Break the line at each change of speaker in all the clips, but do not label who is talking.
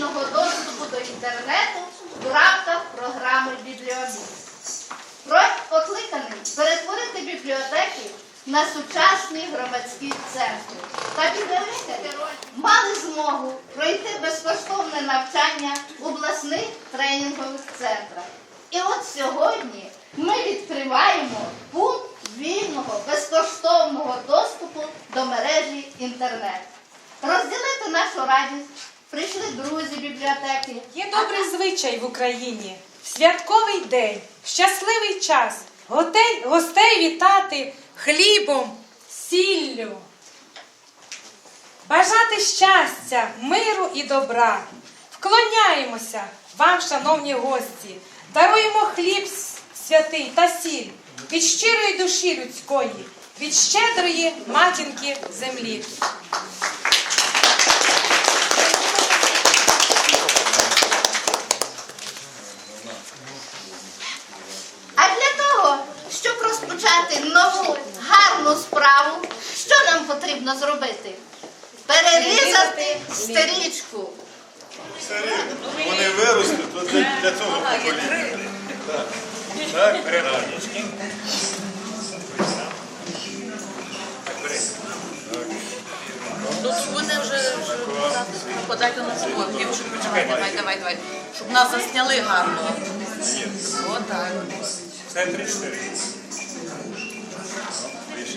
вільного доступу до інтернету в рамках програми Бібліоміст. Проект покликаний перетворити бібліотеки на сучасні громадські центри. Та бібліотеки мали змогу пройти безкоштовне навчання в обласних тренінгових центрах. І от сьогодні ми відкриваємо пункт вільного безкоштовного доступу до мережі інтернет. Розділити нашу радість прийшли друзі бібліотеки.
Є добрий звичай в Україні. В святковий день, в щасливий час готель, гостей вітати хлібом, сіллю. Бажати щастя, миру і добра. Вклоняємося вам, шановні гості, даруємо хліб святий та сіль від щирої душі людської, від щедрої матінки землі.
А для того, щоб розпочати нову гарну справу, що нам потрібно зробити? Перерізати стерічку.
Вони виросли, то для, для цього покоління. Так, так, перерадиш.
Ну, вони вже подайте на фото. Давай, давай, давай, давай. Щоб нас засняли гарно. Отак.
Це три-чотири.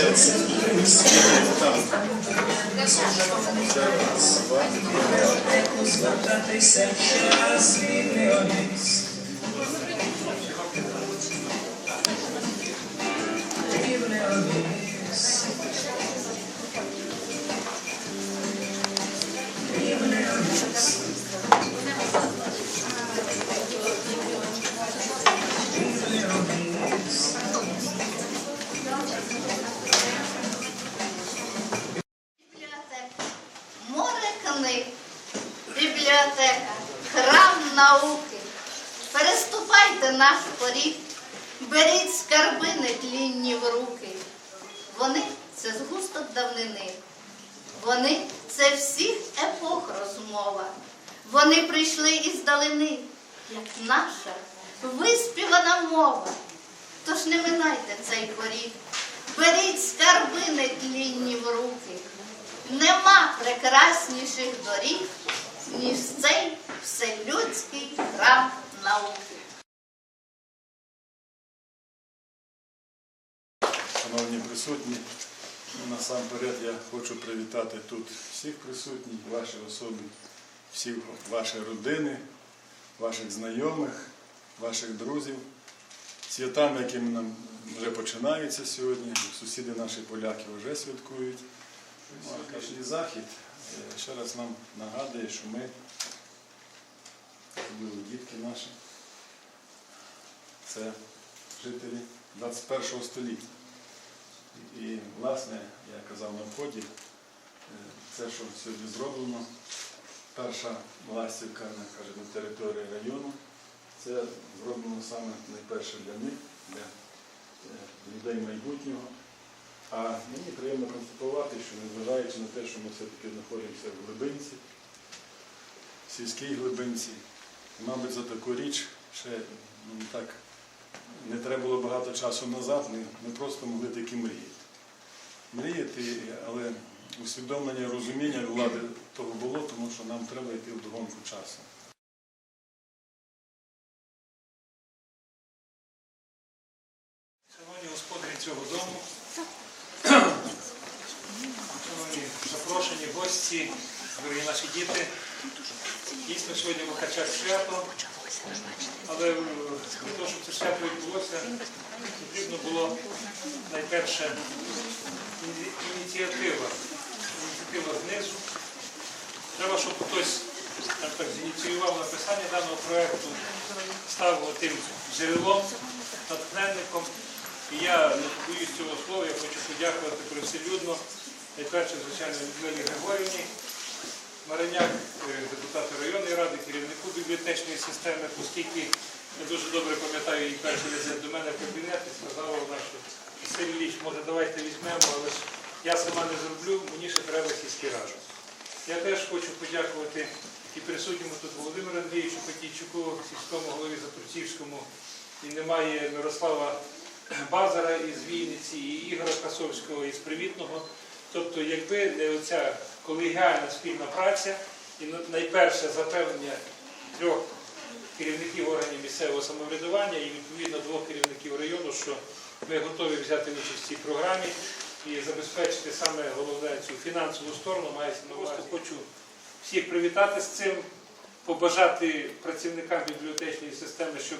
Бібліотека. Науки. Переступайте наш поріг. Беріть скарби нетлінні в руки. Вони це згусток давнини. Вони це всіх епох розмова. Вони прийшли із далини, як наша виспівана мова. Тож не минайте цей поріг. Беріть скарби нетлінні в руки. Нема прекрасніших доріг, ніж цей вселюдський храм науки.
Шановні присутні, ну, насамперед я хочу привітати тут всіх присутніх, ваші особи, всіх ваші родини, ваших знайомих, ваших друзів, святами, які нам вже починаються сьогодні. Сусіди наші поляки вже святкують. Ну, кожний захід е, ще раз нам нагадує, що ми, особливо дітки наші, це жителі 21 століття. І, власне, я казав на вході, е, це, що сьогодні зроблено, перша ластівка каже, на території району, це зроблено саме найперше для них, для е, людей майбутнього. А мені приємно констатувати, що незважаючи на те, що ми все-таки знаходимося в глибинці, в сільській глибинці, мабуть, за таку річ ще ну, так не треба було багато часу назад, ми, ми просто могли таки мріяти. Мріяти, але усвідомлення, розуміння влади того було, тому що нам треба йти в догонку часу.
Шановні господарі цього гості, дорогі наші діти, дійсно сьогодні Махачак свято, але е, для того, щоб це свято відбулося, потрібно було найперше ініціатива. Ініціатива знизу. Треба, щоб хтось так, зініціював написання даного проєкту, став тим джерелом, натхненником. І я не побоюсь цього слова, я хочу подякувати привселюдно, найперше, звичайно, Людмилі Григорівні, Мариняк, е, депутату районної ради, керівнику бібліотечної системи, оскільки я дуже добре пам'ятаю її перший візит до мене в кабінет і сказала вона, що Василь Ілліч, може давайте візьмемо, але ж я сама не зроблю, мені ще треба сільський разом. Я теж хочу подякувати і присутньому тут Володимиру Андрійовичу Петійчуку, сільському голові Затрутівському, і немає Мирослава Базара із Вінниці, і Ігора Касовського із Привітного. Тобто, якби не оця колегіальна спільна праця і найперше запевнення трьох керівників органів місцевого самоврядування і відповідно двох керівників району, що ми готові взяти участь в цій програмі і забезпечити саме головне цю фінансову сторону, мається на увазі. Хочу всіх привітати з цим, побажати працівникам бібліотечної системи, щоб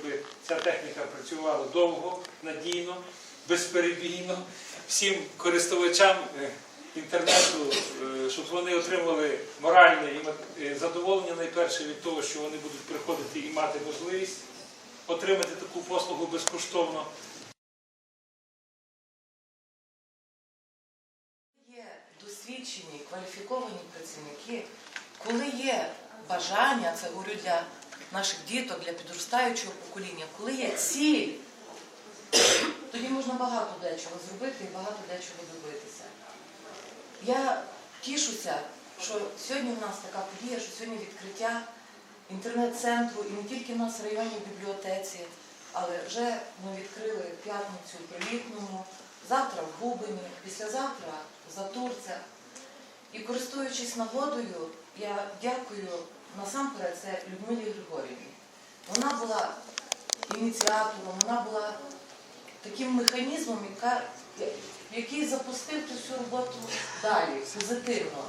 ця техніка працювала довго, надійно, безперебійно, всім користувачам е, інтернету, е, щоб вони отримали моральне е, задоволення найперше від того, що вони будуть приходити і мати можливість отримати таку послугу безкоштовно.
Є досвідчені, кваліфіковані працівники, коли є бажання, це говорю для наших діток, для підростаючого покоління, коли є ціль, тоді можна багато дечого зробити і багато дечого добитися. Я тішуся, що сьогодні в нас така подія, що сьогодні відкриття інтернет-центру і не тільки в нас в районній бібліотеці, але вже ми відкрили п'ятницю в Привітному, завтра в Губині, післязавтра в Затурцях. І користуючись нагодою, я дякую насамперед це Людмилі Григорівні. Вона була ініціатором, вона була таким механізмом, який запустив цю всю роботу далі, позитивно.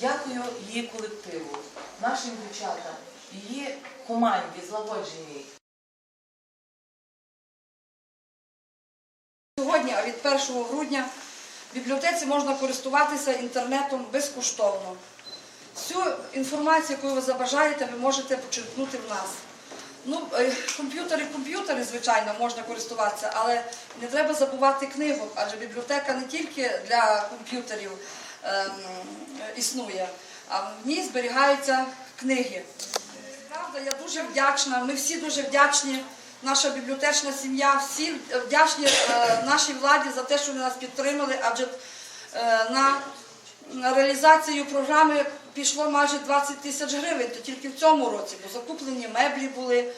Дякую її колективу, нашим дівчатам, її команді злагодженій.
Сьогодні, а від 1 грудня, в бібліотеці можна користуватися інтернетом безкоштовно. Всю інформацію, яку ви забажаєте, ви можете почерпнути в нас. Ну, е, комп'ютери, комп'ютери, звичайно, можна користуватися, але не треба забувати книгу, адже бібліотека не тільки для комп'ютерів ем, існує, а в ній зберігаються книги. Правда, я дуже вдячна. Ми всі дуже вдячні. Наша бібліотечна сім'я, всі вдячні е, нашій владі за те, що вони нас підтримали, адже е, на, на реалізацію програми пішло майже 20 тисяч гривень, то тільки в цьому році, бо закуплені меблі були,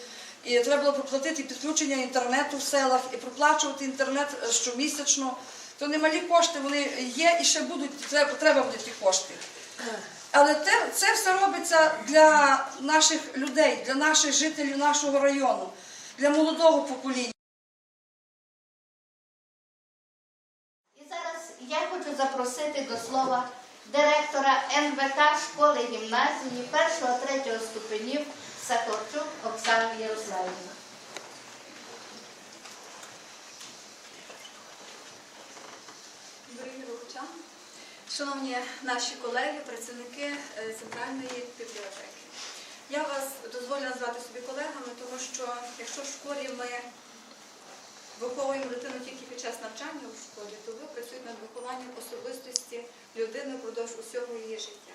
і треба було проплатити підключення інтернету в селах і проплачувати інтернет е, щомісячно. То немалі кошти вони є і ще будуть, треба, треба будуть ті кошти. Але те, це все робиться для наших людей, для наших жителів нашого району, для молодого покоління.
І зараз я хочу запросити до слова директора НВК школи гімназії 1-3 ступенів Сакорчук Оксану Ярославівну.
Дорогі лучани, шановні наші колеги, працівники е, центральної бібліотеки. Я вас дозволю назвати собі колегами, тому що якщо в школі ми виховуємо дитину тільки під час навчання у школі, то ви працюєте над вихованням особистості людини впродовж усього її життя.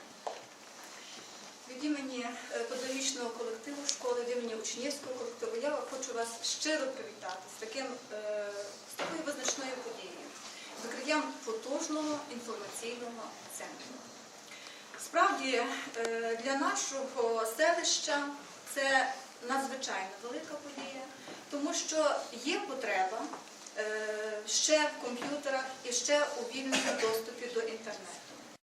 Від імені е, педагогічного колективу школи, від імені учнівського колективу, я хочу вас щиро привітати з таким е, з такою визначною подією, з відкриттям потужного інформаційного центру. Справді е, для нашого селища це надзвичайно велика подія, тому що є потреба е, ще в комп'ютерах і ще у вільному доступі до інтернету.